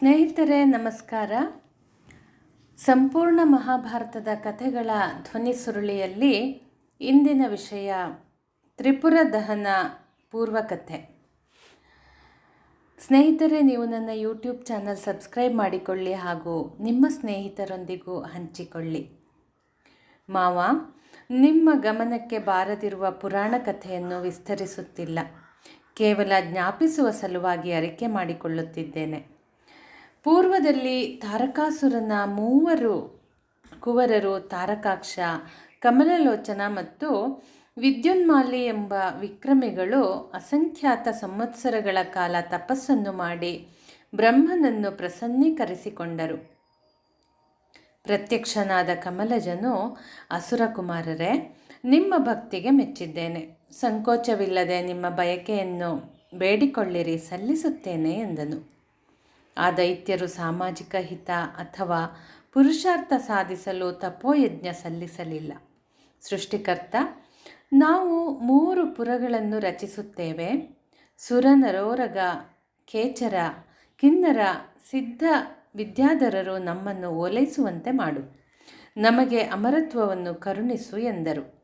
ಸ್ನೇಹಿತರೆ, ನಮಸ್ಕಾರ. ಸಂಪೂರ್ಣ ಮಹಾಭಾರತದ ಕಥೆಗಳ ಧ್ವನಿ ಸುರುಳಿಯಲ್ಲಿ ಇಂದಿನ ವಿಷಯ ತ್ರಿಪುರ ದಹನ ಪೂರ್ವಕಥೆ. ಸ್ನೇಹಿತರೆ, ನೀವು ನನ್ನ ಯೂಟ್ಯೂಬ್ ಚಾನಲ್ ಸಬ್ಸ್ಕ್ರೈಬ್ ಮಾಡಿಕೊಳ್ಳಿ ಹಾಗೂ ನಿಮ್ಮ ಸ್ನೇಹಿತರೊಂದಿಗೂ ಹಂಚಿಕೊಳ್ಳಿ. ಮಾವ, ನಿಮ್ಮ ಗಮನಕ್ಕೆ ಬಾರದಿರುವ ಪುರಾಣ ಕಥೆಯನ್ನು ವಿಸ್ತರಿಸುತ್ತಿಲ್ಲ. ಕೇವಲ ಜ್ಞಾಪಿಸುವ ಸಲುವಾಗಿ ಅರಿಕೆ ಮಾಡಿಕೊಳ್ಳುತ್ತಿದ್ದೇನೆ. ಪೂರ್ವದಲ್ಲಿ ತಾರಕಾಸುರನ ಮೂವರು ಕುವರರು ತಾರಕಾಕ್ಷ, ಕಮಲಲೋಚನ ಮತ್ತು ವಿದ್ಯುನ್ಮಾಲಿ ಎಂಬ ವಿಕ್ರಮಿಗಳು ಅಸಂಖ್ಯಾತ ಸಂವತ್ಸರಗಳ ಕಾಲ ತಪಸ್ಸನ್ನು ಮಾಡಿ ಬ್ರಹ್ಮನನ್ನು ಪ್ರಸನ್ನೀಕರಿಸಿಕೊಂಡರು. ಪ್ರತ್ಯಕ್ಷನಾದ ಕಮಲಜನು ಅಸುರಕುಮಾರರೇ ನಿಮ್ಮ ಭಕ್ತಿಗೆ ಮೆಚ್ಚಿದ್ದೇನೆ. ಸಂಕೋಚವಿಲ್ಲದೆ ನಿಮ್ಮ ಬಯಕೆಯನ್ನು ಬೇಡಿಕೊಳ್ಳಿರಿ, ಸಲ್ಲಿಸುತ್ತೇನೆ ಎಂದನು. ಆ ದೈತ್ಯರು ಸಾಮಾಜಿಕ ಹಿತ ಅಥವಾ ಪುರುಷಾರ್ಥ ಸಾಧಿಸಲು ತಪೋಯಜ್ಞ ಸಲ್ಲಿಸಲಿಲ್ಲ. ಸೃಷ್ಟಿಕರ್ತ, ನಾವು ಮೂರು ಪುರಗಳನ್ನು ರಚಿಸುತ್ತೇವೆ. ಸುರನರೋರಗ, ಕೇಚರ, ಕಿನ್ನರ, ಸಿದ್ಧ ವಿದ್ಯಾಧರರು ನಮ್ಮನ್ನು ಓಲೈಸುವಂತೆ ಮಾಡು. ನಮಗೆ ಅಮರತ್ವವನ್ನು ಕರುಣಿಸು ಎಂದರು.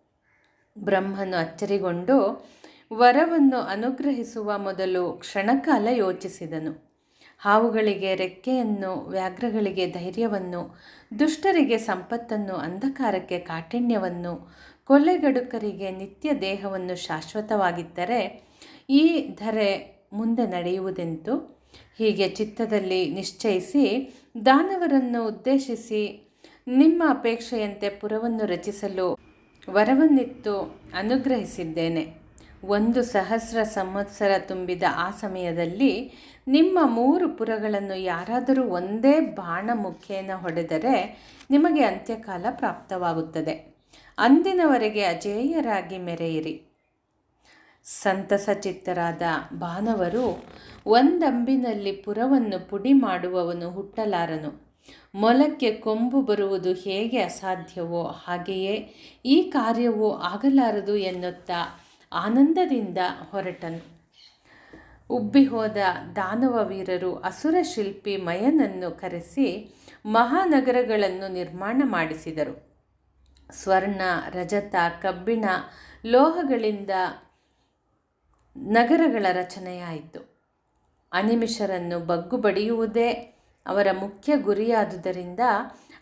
ಬ್ರಹ್ಮನು ಅಚ್ಚರಿಗೊಂಡು ವರವನ್ನು ಅನುಗ್ರಹಿಸುವ ಮೊದಲು ಕ್ಷಣಕಾಲ ಯೋಚಿಸಿದನು. ಹಾವುಗಳಿಗೆ, ರೆಕ್ಕೆಯನ್ನು, ವ್ಯಾಘ್ರಗಳಿಗೆ ಧೈರ್ಯವನ್ನು, ದುಷ್ಟರಿಗೆ ಸಂಪತ್ತನ್ನು, ಅಂಧಕಾರಕ್ಕೆ ಕಾಠಿಣ್ಯವನ್ನು, ಕೊಲೆಗಡುಕರಿಗೆ ನಿತ್ಯ ದೇಹವನ್ನು ಶಾಶ್ವತವಾಗಿದ್ದರೆ ಈ ಧರೆ ಮುಂದೆ ನಡೆಯುವುದೆಂತು? ಹೀಗೆ ಚಿತ್ತದಲ್ಲಿ ನಿಶ್ಚಯಿಸಿ ದಾನವರನ್ನು ಉದ್ದೇಶಿಸಿ ನಿಮ್ಮ ಅಪೇಕ್ಷೆಯಂತೆ ಪುರವನ್ನು ರಚಿಸಲು ವರವನ್ನಿತ್ತು, ಅನುಗ್ರಹಿಸಿದ್ದೇನೆ. ಒಂದು ಸಹಸ್ರ ಸಂವತ್ಸರ ತುಂಬಿದ ಆ ಸಮಯದಲ್ಲಿ ನಿಮ್ಮ ಮೂರು ಪುರಗಳನ್ನು ಯಾರಾದರೂ ಒಂದೇ ಬಾಣ ಮುಖೇನ ಹೊಡೆದರೆ ನಿಮಗೆ ಅಂತ್ಯಕಾಲ ಪ್ರಾಪ್ತವಾಗುತ್ತದೆ. ಅಂದಿನವರೆಗೆ ಅಜೇಯರಾಗಿ ಮೆರೆಯಿರಿ. ಸಂತಸ ಚಿತ್ತರಾದ ಬಾನವರು ಒಂದಂಬಿನಲ್ಲಿ ಪುರವನ್ನು ಪುಡಿ ಮಾಡುವವನು ಹುಟ್ಟಲಾರನು. ಮೊಲಕ್ಕೆ ಕೊಂಬು ಬರುವುದು ಹೇಗೆ ಅಸಾಧ್ಯವೋ ಹಾಗೆಯೇ ಈ ಕಾರ್ಯವು ಆಗಲಾರದು ಎನ್ನುತ್ತಾ ಆನಂದದಿಂದ ಹೊರಟನು. ಉಬ್ಬಿಹೋದ ದಾನವ ವೀರರು ಅಸುರ ಶಿಲ್ಪಿ ಮಯನನ್ನು ಕರೆಸಿ ಮಹಾನಗರಗಳನ್ನು ನಿರ್ಮಾಣ ಮಾಡಿಸಿದರು. ಸ್ವರ್ಣ, ರಜತ, ಕಬ್ಬಿಣ, ಲೋಹಗಳಿಂದ ನಗರಗಳ ರಚನೆಯಾಯಿತು. ಅನಿಮಿಷರನ್ನು ಬಗ್ಗು ಬಡಿಯುವುದೇ ಅವರ ಮುಖ್ಯ ಗುರಿಯಾದುದರಿಂದ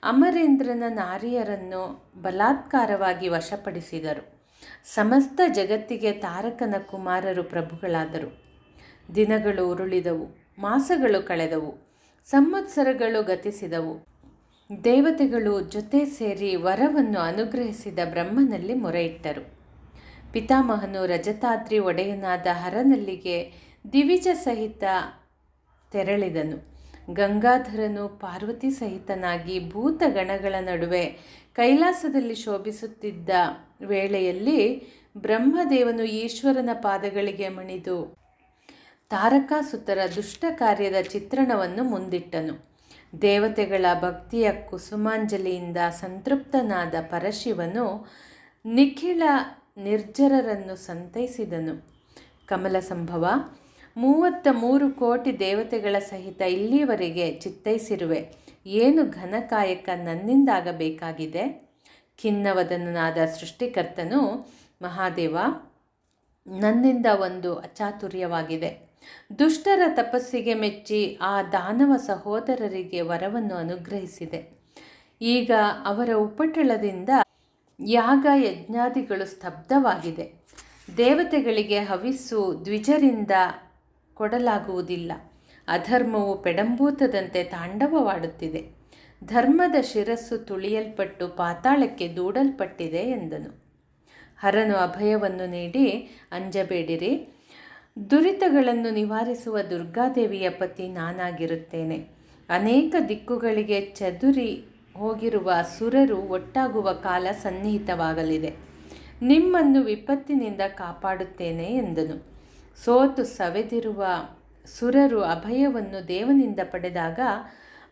ಅಮರೇಂದ್ರನ ನಾರಿಯರನ್ನು ಬಲಾತ್ಕಾರವಾಗಿ ವಶಪಡಿಸಿದರು. ಸಮಸ್ತ ಜಗತ್ತಿಗೆ ತಾರಕನ ಕುಮಾರರು ಪ್ರಭುಗಳಾದರು. ದಿನಗಳು ಉರುಳಿದವು, ಮಾಸಗಳು ಕಳೆದವು, ಸಂವತ್ಸರಗಳು ಗತಿಸಿದವು. ದೇವತೆಗಳು ಜೊತೆ ಸೇರಿ ವರವನ್ನು ಅನುಗ್ರಹಿಸಿದ ಬ್ರಹ್ಮನಲ್ಲಿ ಮೊರೆಯಿಟ್ಟರು. ಪಿತಾಮಹನು ರಜತಾದ್ರಿ ಒಡೆಯನಾದ ಹರನಲ್ಲಿಗೆ ದಿವಿಜ ಸಹಿತ ತೆರಳಿದನು. ಗಂಗಾಧರನು ಪಾರ್ವತಿ ಸಹಿತನಾಗಿ ಭೂತಗಣಗಳ ನಡುವೆ ಕೈಲಾಸದಲ್ಲಿ ಶೋಭಿಸುತ್ತಿದ್ದ ವೇಳೆಯಲ್ಲಿ ಬ್ರಹ್ಮದೇವನು ಈಶ್ವರನ ಪಾದಗಳಿಗೆ ಮಣಿದು ತಾರಕಾಸುತರ ದುಷ್ಟ ಕಾರ್ಯದ ಚಿತ್ರಣವನ್ನು ಮುಂದಿಟ್ಟನು. ದೇವತೆಗಳ ಭಕ್ತಿಯ ಕುಸುಮಾಂಜಲಿಯಿಂದ ಸಂತೃಪ್ತನಾದ ಪರಶಿವನು ನಿಖಿಳ ನಿರ್ಜರರನ್ನು ಸಂತೈಸಿದನು. ಕಮಲ ಸಂಭವ, ಮೂವತ್ತ ಮೂರು ಕೋಟಿ ದೇವತೆಗಳ ಸಹಿತ ಇಲ್ಲಿಯವರೆಗೆ ಚಿತ್ತೈಸಿರುವೆ. ಏನು ಘನಕಾಯಕ ನನ್ನಿಂದಾಗಬೇಕಾಗಿದೆ? ಖಿನ್ನವದನಾದ ಸೃಷ್ಟಿಕರ್ತನು, ಮಹಾದೇವ, ನನ್ನಿಂದ ಒಂದು ಅಚಾತುರ್ಯವಾಗಿದೆ. ದುಷ್ಟರ ತಪಸ್ಸಿಗೆ ಮೆಚ್ಚಿ ಆ ದಾನವ ಸಹೋದರರಿಗೆ ವರವನ್ನು ಅನುಗ್ರಹಿಸಿದೆ. ಈಗ ಅವರ ಉಪಟಳದಿಂದ ಯಾಗ ಯಜ್ಞಾದಿಗಳು ಸ್ತಬ್ಧವಾಗಿದೆ. ದೇವತೆಗಳಿಗೆ ಹವಿಸ್ಸು ದ್ವಿಜರಿಂದ ಕೊಡಲಾಗುವುದಿಲ್ಲ. ಅಧರ್ಮವು ಪೆಡಂಬೂತದಂತೆ ತಾಂಡವವಾಡುತ್ತಿದೆ. ಧರ್ಮದ ಶಿರಸ್ಸು ತುಳಿಯಲ್ಪಟ್ಟು ಪಾತಾಳಕ್ಕೆ ದೂಡಲ್ಪಟ್ಟಿದೆ ಎಂದನು. ಹರನು ಅಭಯವನ್ನು ನೀಡಿ, ಅಂಜಬೇಡಿರಿ, ದುರಿತಗಳನ್ನು ನಿವಾರಿಸುವ ದುರ್ಗಾದೇವಿಯ ಪತಿ ನಾನಾಗಿರುತ್ತೇನೆ. ಅನೇಕ ದಿಕ್ಕುಗಳಿಗೆ ಚದುರಿ ಹೋಗಿರುವ ಸುರರು ಒಟ್ಟಾಗುವ ಕಾಲ ಸನ್ನಿಹಿತವಾಗಲಿದೆ. ನಿಮ್ಮನ್ನು ವಿಪತ್ತಿನಿಂದ ಕಾಪಾಡುತ್ತೇನೆ ಎಂದನು. ಸೋತು ಸವೆದಿರುವ ಸುರರು ಅಭಯವನ್ನು ದೇವನಿಂದ ಪಡೆದಾಗ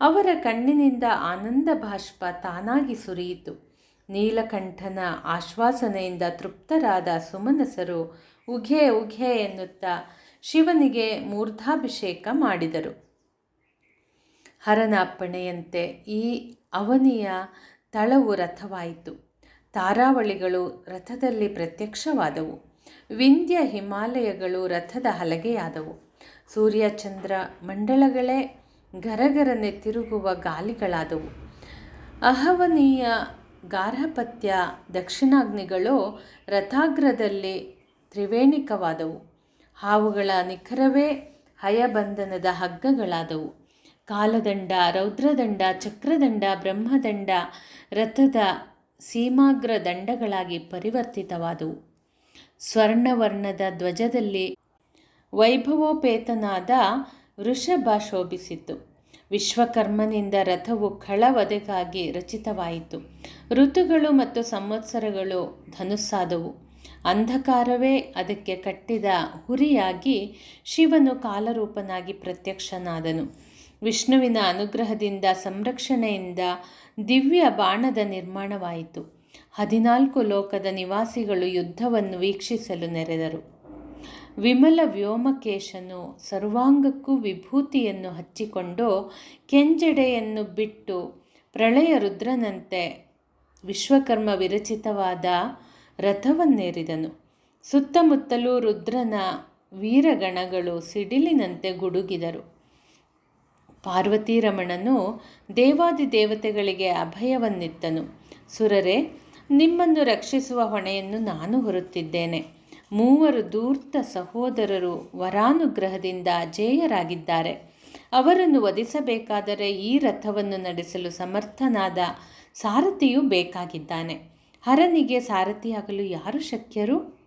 ಅವರ ಕಣ್ಣಿನಿಂದ ಆನಂದ ಬಾಷ್ಪ ತಾನಾಗಿ ಸುರಿಯಿತು. ನೀಲಕಂಠನ ಆಶ್ವಾಸನೆಯಿಂದ ತೃಪ್ತರಾದ ಸುಮನಸರು ಉಘೆ ಉಘೆ ಎನ್ನುತ್ತಾ ಶಿವನಿಗೆ ಮೂರ್ಧಾಭಿಷೇಕ ಮಾಡಿದರು. ಹರನ ಅಪ್ಪಣೆಯಂತೆ ಈ ಅವನಿಯ ತಳವು ರಥವಾಯಿತು. ತಾರಾವಳಿಗಳು ರಥದಲ್ಲಿ ಪ್ರತ್ಯಕ್ಷವಾದವು. ವಿಂಧ್ಯ ಹಿಮಾಲಯಗಳು ರಥದ ಹಲಗೆಯಾದವು. ಸೂರ್ಯಚಂದ್ರ ಮಂಡಳಗಳೇ ಗರಗರನೆ ತಿರುಗುವ ಗಾಲಿಗಳಾದವು. ಅಹವನೀಯ ಗಾರ್ಹಪತ್ಯ ದಕ್ಷಿಣಾಗ್ನಿಗಳು ರಥಾಗ್ರದಲ್ಲಿ ತ್ರಿವೇಣಿಕವಾದವು. ಹಾವುಗಳ ನಿಖರವೇ ಹಯಬಂಧನದ ಹಗ್ಗಗಳಾದವು. ಕಾಲದಂಡ, ರೌದ್ರದಂಡ, ಚಕ್ರದಂಡ, ಬ್ರಹ್ಮದಂಡ, ರಥದ ಸೀಮಾಗ್ರ ದಂಡಗಳಾಗಿ ಪರಿವರ್ತಿತವಾದವು. ಸ್ವರ್ಣವರ್ಣದ ಧ್ವಜದಲ್ಲಿ ವೈಭವೋಪೇತನಾದ ವೃಷಭ ಶೋಭಿಸಿತು ವಿಶ್ವಕರ್ಮನಿಂದ ರಥವು ಖಳವದೆಗಾಗಿ ರಚಿತವಾಯಿತು. ಋತುಗಳು ಮತ್ತು ಸಂವತ್ಸರಗಳು ಧನುಸ್ಸಾದವು. ಅಂಧಕಾರವೇ ಅದಕ್ಕೆ ಕಟ್ಟಿದ ಹುರಿಯಾಗಿ ಶಿವನು ಕಾಲರೂಪನಾಗಿ ಪ್ರತ್ಯಕ್ಷನಾದನು. ವಿಷ್ಣುವಿನ ಅನುಗ್ರಹದಿಂದ ಸಂರಕ್ಷಣೆಯಿಂದ ದಿವ್ಯ ಬಾಣದ ನಿರ್ಮಾಣವಾಯಿತು. ಹದಿನಾಲ್ಕು ಲೋಕದ ನಿವಾಸಿಗಳು ಯುದ್ಧವನ್ನು ವೀಕ್ಷಿಸಲು ನೆರೆದರು. ವಿಮಲ ವ್ಯೋಮಕೇಶನು ಸರ್ವಾಂಗಕ್ಕೂ ವಿಭೂತಿಯನ್ನು ಹಚ್ಚಿಕೊಂಡು ಕೆಂಜಡೆಯನ್ನು ಬಿಟ್ಟು ಪ್ರಳಯ ರುದ್ರನಂತೆ ವಿಶ್ವಕರ್ಮ ವಿರಚಿತವಾದ ರಥವನ್ನೇರಿದನು. ಸುತ್ತಮುತ್ತಲೂ ರುದ್ರನ ವೀರಗಣಗಳು ಸಿಡಿಲಿನಂತೆ ಗುಡುಗಿದರು. ಪಾರ್ವತೀರಮಣನು ದೇವಾದಿ ದೇವತೆಗಳಿಗೆ ಅಭಯವನ್ನಿತ್ತನು. ಸುರರೆ, ನಿಮ್ಮನ್ನು ರಕ್ಷಿಸುವ ಹೊಣೆಯನ್ನು ನಾನು ಹೊರುತ್ತಿದ್ದೇನೆ. ಮೂವರು ಧೂರ್ತ ಸಹೋದರರು ವರಾನುಗ್ರಹದಿಂದ ಜೇಯರಾಗಿದ್ದಾರೆ. ಅವರನ್ನು ವಧಿಸಬೇಕಾದರೆ ಈ ರಥವನ್ನು ನಡೆಸಲು ಸಮರ್ಥನಾದ ಸಾರಥಿಯೂ ಬೇಕಾಗಿದ್ದಾನೆ. ಹರನಿಗೆ ಸಾರಥಿಯಾಗಲು ಯಾರು ಶಕ್ಯರು?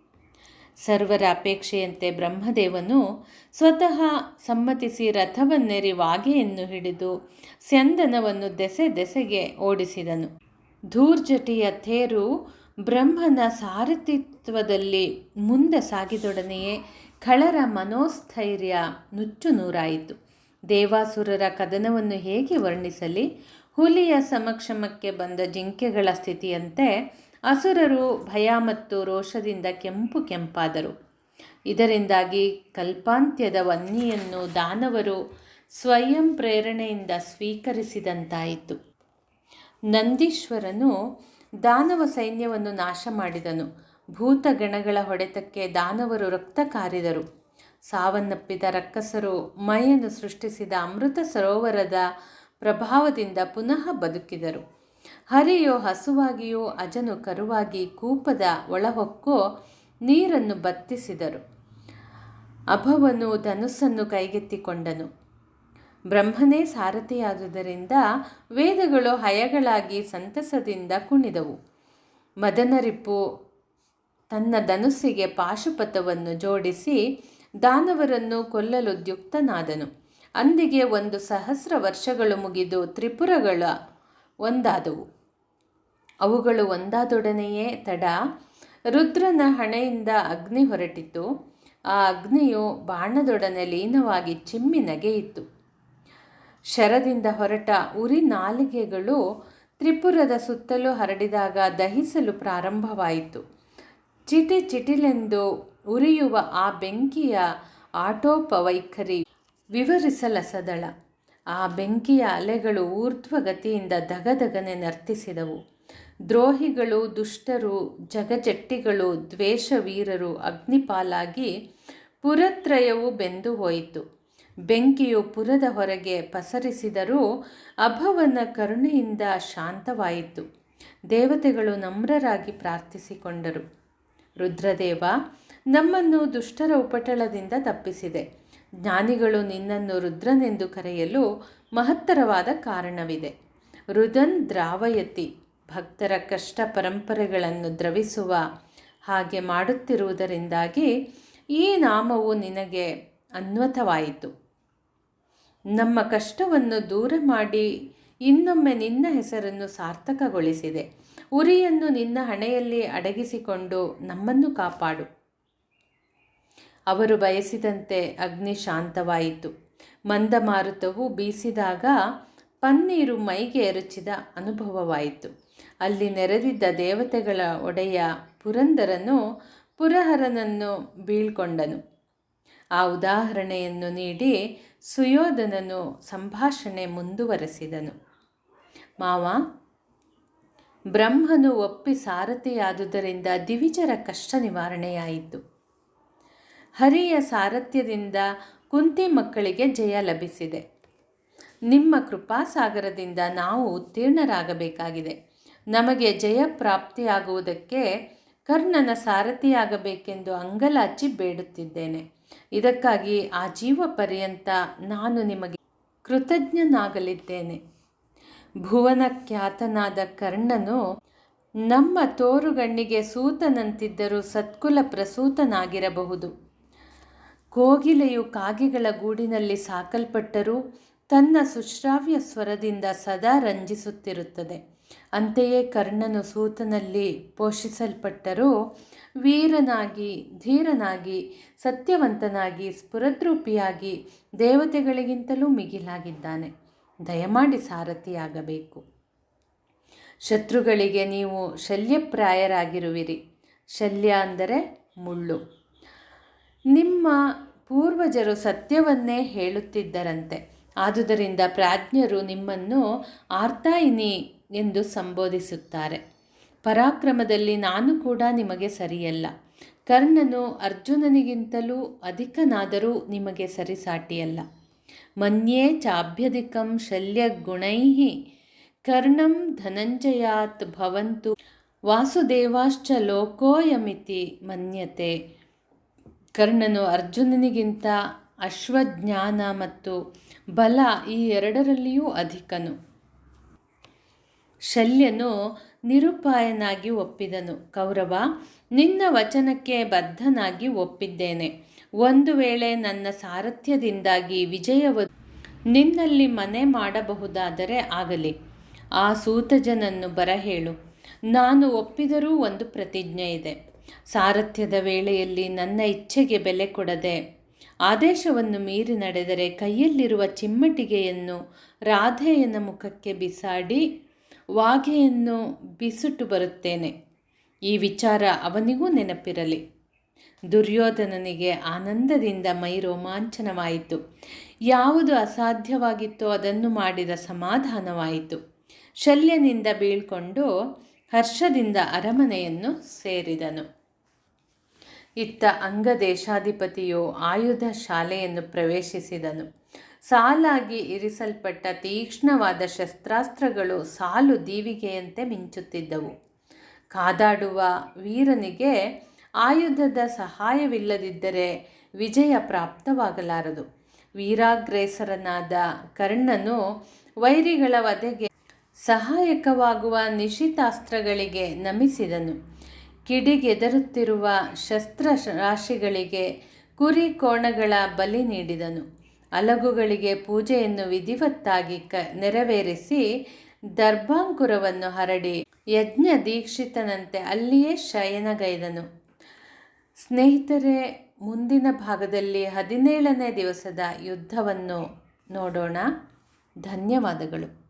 ಸರ್ವರ ಅಪೇಕ್ಷೆಯಂತೆ ಬ್ರಹ್ಮದೇವನು ಸ್ವತಃ ಸಮ್ಮತಿಸಿ ರಥವನ್ನೇರಿ ವಾಗೆಯನ್ನು ಹಿಡಿದು ಸ್ಯಂದನವನ್ನು ದೆಸೆ ದೆಸೆಗೆ ಓಡಿಸಿದನು. ಧೂರ್ಜಟಿಯ ತೇರು ಬ್ರಹ್ಮನ ಸಾರಥಿತ್ವದಲ್ಲಿ ಮುಂದೆ ಸಾಗಿದೊಡನೆಯೇ ಖಳರ ಮನೋಸ್ಥೈರ್ಯ ನುಚ್ಚು ನೂರಾಯಿತು. ದೇವಾಸುರರ ಕದನವನ್ನು ಹೇಗೆ ವರ್ಣಿಸಲಿ? ಹುಲಿಯ ಸಮಕ್ಷಮಕ್ಕೆ ಬಂದ ಜಿಂಕೆಗಳ ಸ್ಥಿತಿಯಂತೆ ಅಸುರರು ಭಯ ಮತ್ತು ರೋಷದಿಂದ ಕೆಂಪು ಕೆಂಪಾದರು. ಇದರಿಂದಾಗಿ ಕಲ್ಪಾಂತ್ಯದ ವನ್ನಿಯನ್ನು ದಾನವರು ಸ್ವಯಂ ಪ್ರೇರಣೆಯಿಂದ ಸ್ವೀಕರಿಸಿದಂತಾಯಿತು. ನಂದೀಶ್ವರನು ದಾನವ ಸೈನ್ಯವನ್ನು ನಾಶ ಮಾಡಿದನು. ಭೂತಗಣಗಳ ಹೊಡೆತಕ್ಕೆ ದಾನವರು ರಕ್ತ ಕಾರಿದರು. ಸಾವನ್ನಪ್ಪಿದ ರಕ್ಕಸರು ಮೈಯನ್ನು ಸೃಷ್ಟಿಸಿದ ಅಮೃತ ಸರೋವರದ ಪ್ರಭಾವದಿಂದ ಪುನಃ ಬದುಕಿದರು. ಹರಿಯೋ ಹಸುವಾಗಿಯೋ ಅಜನು ಕರುವಾಗಿ ಕೂಪದ ಒಳಹೊಕ್ಕೋ ನೀರನ್ನು ಬತ್ತಿಸಿದರು. ಅಭವನು ಧನುಸ್ಸನ್ನು ಕೈಗೆತ್ತಿಕೊಂಡನು. ಬ್ರಹ್ಮನೇ ಸಾರಥಿಯಾದುದರಿಂದ ವೇದಗಳು ಹಯಗಳಾಗಿ ಸಂತಸದಿಂದ ಕುಣಿದವು. ಮದನರಿಪ್ಪು ತನ್ನ ಧನುಸ್ಸಿಗೆ ಪಾಶುಪಥವನ್ನು ಜೋಡಿಸಿ ದಾನವರನ್ನು ಕೊಲ್ಲಲು ದ್ಯುಕ್ತನಾದನು. ಅಂದಿಗೆ ಒಂದು ಸಹಸ್ರ ವರ್ಷಗಳು ಮುಗಿದು ತ್ರಿಪುರಗಳ ಒಂದಾದವು. ಅವುಗಳು ಒಂದಾದೊಡನೆಯೇ ತಡ. ರುದ್ರನ ಹಣೆಯಿಂದ ಅಗ್ನಿ ಹೊರಟಿತು. ಆ ಅಗ್ನಿಯು ಬಾಣದೊಡನೆ ಲೀನವಾಗಿ ಚಿಮ್ಮಿ ನಗೆಯಿತು ಶರದಿಂದ ಹೊರಟ ಉರಿ ನಾಲಿಗೆಗಳು ತ್ರಿಪುರದ ಸುತ್ತಲೂ ಹರಡಿದಾಗ ದಹಿಸಲು ಪ್ರಾರಂಭವಾಯಿತು. ಚಿಟಿ ಚಿಟಿಲೆಂದು ಉರಿಯುವ ಆ ಬೆಂಕಿಯ ಆಟೋಪವೈಖರಿ ವಿವರಿಸಲಸದಳ. ಆ ಬೆಂಕಿಯ ಅಲೆಗಳು ಊರ್ಧ್ವಗತಿಯಿಂದ ದಗದಗನೆ ನರ್ತಿಸಿದವು. ದ್ರೋಹಿಗಳು, ದುಷ್ಟರು, ಜಗಜಟ್ಟಿಗಳು, ದ್ವೇಷವೀರರು, ಅಗ್ನಿಪಾಲಾಗಿ ಪುರತ್ರಯವು ಬೆಂದು ಹೋಯಿತು. ಬೆಂಕಿಯು ಪುರದ ಹೊರಗೆ ಪಸರಿಸಿದರೂ ಅಭವನ ಕರುಣೆಯಿಂದ ಶಾಂತವಾಯಿತು. ದೇವತೆಗಳು ನಮ್ರರಾಗಿ ಪ್ರಾರ್ಥಿಸಿಕೊಂಡರು. ರುದ್ರದೇವ, ನಮ್ಮನ್ನು ದುಷ್ಟರ ಉಪಟಳದಿಂದ ತಪ್ಪಿಸಿದೆ. ಜ್ಞಾನಿಗಳು ನಿನ್ನನ್ನು ರುದ್ರನೆಂದು ಕರೆಯಲು ಮಹತ್ತರವಾದ ಕಾರಣವಿದೆ. ರುದನ್ ದ್ರಾವಯತಿ, ಭಕ್ತರ ಕಷ್ಟ ಪರಂಪರೆಗಳನ್ನು ದ್ರವಿಸುವ ಹಾಗೆ ಮಾಡುತ್ತಿರುವುದರಿಂದಾಗಿ ಈ ನಾಮವು ನಿನಗೆ ಅನ್ವಥವಾಯಿತು ನಮ್ಮ ಕಷ್ಟವನ್ನು ದೂರ ಮಾಡಿ ಇನ್ನೊಮ್ಮೆ ನಿನ್ನ ಹೆಸರನ್ನು ಸಾರ್ಥಕಗೊಳಿಸಿದೆ. ಉರಿಯನ್ನು ನಿನ್ನ ಹಣೆಯಲ್ಲಿ ಅಡಗಿಸಿಕೊಂಡು ನಮ್ಮನ್ನು ಕಾಪಾಡು. ಅವರು ಬಯಸಿದಂತೆ ಅಗ್ನಿ ಶಾಂತವಾಯಿತು. ಮಂದಮಾರುತವು ಬೀಸಿದಾಗ ಪನ್ನೀರು ಮೈಗೆ ಎರಚಿದ ಅನುಭವವಾಯಿತು. ಅಲ್ಲಿ ನೆರೆದಿದ್ದ ದೇವತೆಗಳ ಒಡೆಯ ಪುರಂದರನು ಪುರಹರನನ್ನು ಬೀಳ್ಕೊಂಡನು. ಆ ಉದಾಹರಣೆಯನ್ನು ನೀಡಿ ಸುಯೋಧನನು ಸಂಭಾಷಣೆ ಮುಂದುವರೆಸಿದನು. ಮಾವ, ಬ್ರಹ್ಮನು ಒಪ್ಪಿ ಸಾರಥಿಯಾದುದರಿಂದ ದಿವಿಜರ ಕಷ್ಟ ನಿವಾರಣೆಯಾಯಿತು. ಹರಿಯ ಸಾರಥ್ಯದಿಂದ ಕುಂತಿ ಮಕ್ಕಳಿಗೆ ಜಯ ಲಭಿಸಿದೆ. ನಿಮ್ಮ ಕೃಪಾಸಾಗರದಿಂದ ನಾವು ಉತ್ತೀರ್ಣರಾಗಬೇಕಾಗಿದೆ. ನಮಗೆ ಜಯ ಪ್ರಾಪ್ತಿಯಾಗುವುದಕ್ಕೆ ಕರ್ಣನ ಸಾರಥಿಯಾಗಬೇಕೆಂದು ಅಂಗಲಾಚಿ ಬೇಡುತ್ತಿದ್ದೇನೆ. ಇದಕ್ಕಾಗಿ ಆ ಜೀವ ಪರ್ಯಂತ ನಾನು ನಿಮಗೆ ಕೃತಜ್ಞನಾಗಲಿದ್ದೇನೆ. ಭುವನ ಖ್ಯಾತನಾದ ಕರ್ಣನು ನಮ್ಮ ತೋರುಗಣ್ಣಿಗೆ ಸೂತನಂತಿದ್ದರೂ ಸತ್ಕುಲ ಪ್ರಸೂತನಾಗಿರಬಹುದು. ಕೋಗಿಲೆಯು ಕಾಗೆಗಳ ಗೂಡಿನಲ್ಲಿ ಸಾಕಲ್ಪಟ್ಟರೂ ತನ್ನ ಸುಶ್ರಾವ್ಯ ಸ್ವರದಿಂದ ಸದಾ ರಂಜಿಸುತ್ತಿರುತ್ತದೆ. ಅಂತೆಯೇ ಕರ್ಣನು ಸೂತನಲ್ಲಿ ಪೋಷಿಸಲ್ಪಟ್ಟರೂ ವೀರನಾಗಿ, ಧೀರನಾಗಿ, ಸತ್ಯವಂತನಾಗಿ, ಸ್ಫುರದ್ರೂಪಿಯಾಗಿ ದೇವತೆಗಳಿಗಿಂತಲೂ ಮಿಗಿಲಾಗಿದ್ದಾನೆ. ದಯಮಾಡಿ ಸಾರಥಿಯಾಗಬೇಕು. ಶತ್ರುಗಳಿಗೆ ನೀವು ಶಲ್ಯಪ್ರಾಯರಾಗಿರುವಿರಿ. ಶಲ್ಯ ಅಂದರೆ ಮುಳ್ಳು. ನಿಮ್ಮ ಪೂರ್ವಜರು ಸತ್ಯವನ್ನೇ ಹೇಳುತ್ತಿದ್ದರಂತೆ. ಆದುದರಿಂದ ಪ್ರಾಜ್ಞರು ನಿಮ್ಮನ್ನು ಆರ್ತಾಯಿನಿ ಎಂದು ಸಂಬೋಧಿಸುತ್ತಾರೆ. ಪರಾಕ್ರಮದಲ್ಲಿ ನಾನು ಕೂಡ ನಿಮಗೆ ಸರಿಯಲ್ಲ. ಕರ್ಣನು ಅರ್ಜುನನಿಗಿಂತಲೂ ಅಧಿಕನಾದರೂ ನಿಮಗೆ ಸರಿಸಾಟಿಯಲ್ಲ. ಮನ್ಯೇ ಚಾಭ್ಯಧಿಕಂ ಶಲ್ಯಗುಣೈ ಕರ್ಣಂ ಧನಂಜಯಾತ್ ಭವಂತು ವಾಸುದೇವಾಶ್ಚ ಲೋಕೋಯಮಿತಿ ಮನ್ಯತೆ. ಕರ್ಣನು ಅರ್ಜುನನಿಗಿಂತ ಅಶ್ವಜ್ಞಾನ ಮತ್ತು ಬಲ ಈ ಎರಡರಲ್ಲಿಯೂ ಅಧಿಕನು. ಶಲ್ಯನು ನಿರುಪಾಯನಾಗಿ ಒಪ್ಪಿದನು. ಕೌರವ, ನಿನ್ನ ವಚನಕ್ಕೆ ಬದ್ಧನಾಗಿ ಒಪ್ಪಿದ್ದೇನೆ. ಒಂದು ವೇಳೆ ನನ್ನ ಸಾರಥ್ಯದಿಂದಾಗಿ ವಿಜಯವ ನಿನ್ನಲ್ಲಿ ಮನೆ ಮಾಡಬಹುದಾದರೆ ಆಗಲಿ. ಆ ಸೂತಜನನ್ನು ಬರಹೇಳು. ನಾನು ಒಪ್ಪಿದರೂ ಒಂದು ಪ್ರತಿಜ್ಞೆ ಇದೆ. ಸಾರಥ್ಯದ ವೇಳೆಯಲ್ಲಿ ನನ್ನ ಇಚ್ಛೆಗೆ ಬೆಲೆ ಕೊಡದೆ ಆದೇಶವನ್ನು ಮೀರಿ ನಡೆದರೆ ಕೈಯಲ್ಲಿರುವ ಚಿಮ್ಮಟಿಗೆಯನ್ನು ರಾಧೆಯನ ಮುಖಕ್ಕೆ ಬಿಸಾಡಿ ವಾಘೆಯನ್ನು ಬಿಸುಟು ಬರುತ್ತೇನೆ. ಈ ವಿಚಾರ ಅವನಿಗೂ ನೆನಪಿರಲಿ. ದುರ್ಯೋಧನನಿಗೆ ಆನಂದದಿಂದ ಮೈ ರೋಮಾಂಚನವಾಯಿತು. ಯಾವುದು ಅಸಾಧ್ಯವಾಗಿತ್ತೋ ಅದನ್ನು ಮಾಡಿದ ಸಮಾಧಾನವಾಯಿತು. ಶಲ್ಯನಿಂದ ಬೀಳ್ಕೊಂಡು ಹರ್ಷದಿಂದ ಅರಮನೆಯನ್ನು ಸೇರಿದನು. ಇತ್ತ ಅಂಗ ದೇಶಾಧಿಪತಿಯು ಆಯುಧ ಶಾಲೆಯನ್ನು ಪ್ರವೇಶಿಸಿದನು. ಸಾಲಾಗಿ ಇರಿಸಲ್ಪಟ್ಟ ತೀಕ್ಷ್ಣವಾದ ಶಸ್ತ್ರಾಸ್ತ್ರಗಳು ಸಾಲು ದೀವಿಗೆಯಂತೆ ಮಿಂಚುತ್ತಿದ್ದವು. ಕಾದಾಡುವ ವೀರನಿಗೆ ಆಯುಧದ ಸಹಾಯವಿಲ್ಲದಿದ್ದರೆ ವಿಜಯ ಪ್ರಾಪ್ತವಾಗಲಾರದು. ವೀರಾಗ್ರೇಸರನಾದ ಕರ್ಣನು ವೈರಿಗಳ ವಧೆಗೆ ಸಹಾಯಕವಾಗುವ ನಿಶಿತಾಸ್ತ್ರಗಳಿಗೆ ನಮಿಸಿದನು. ಕಿಡಿಗೆದರುತ್ತಿರುವ ಶಸ್ತ್ರ ರಾಶಿಗಳಿಗೆ ಕುರಿ ಕೋಣಗಳ ಬಲಿ ನೀಡಿದನು. ಅಲಗುಗಳಿಗೆ ಪೂಜೆಯನ್ನು ವಿಧಿವತ್ತಾಗಿ ಕ, ನೆರವೇರಿಸಿ ದರ್ಭಾಂಕುರವನ್ನು ಹರಡಿ ಯಜ್ಞ ದೀಕ್ಷಿತನಂತೆ ಅಲ್ಲಿಯೇ ಶಯನಗೈದನು. ಸ್ನೇಹಿತರೆ, ಮುಂದಿನ ಭಾಗದಲ್ಲಿ ಹದಿನೇಳನೇ ದಿವಸದ ಯುದ್ಧವನ್ನು ನೋಡೋಣ. ಧನ್ಯವಾದಗಳು.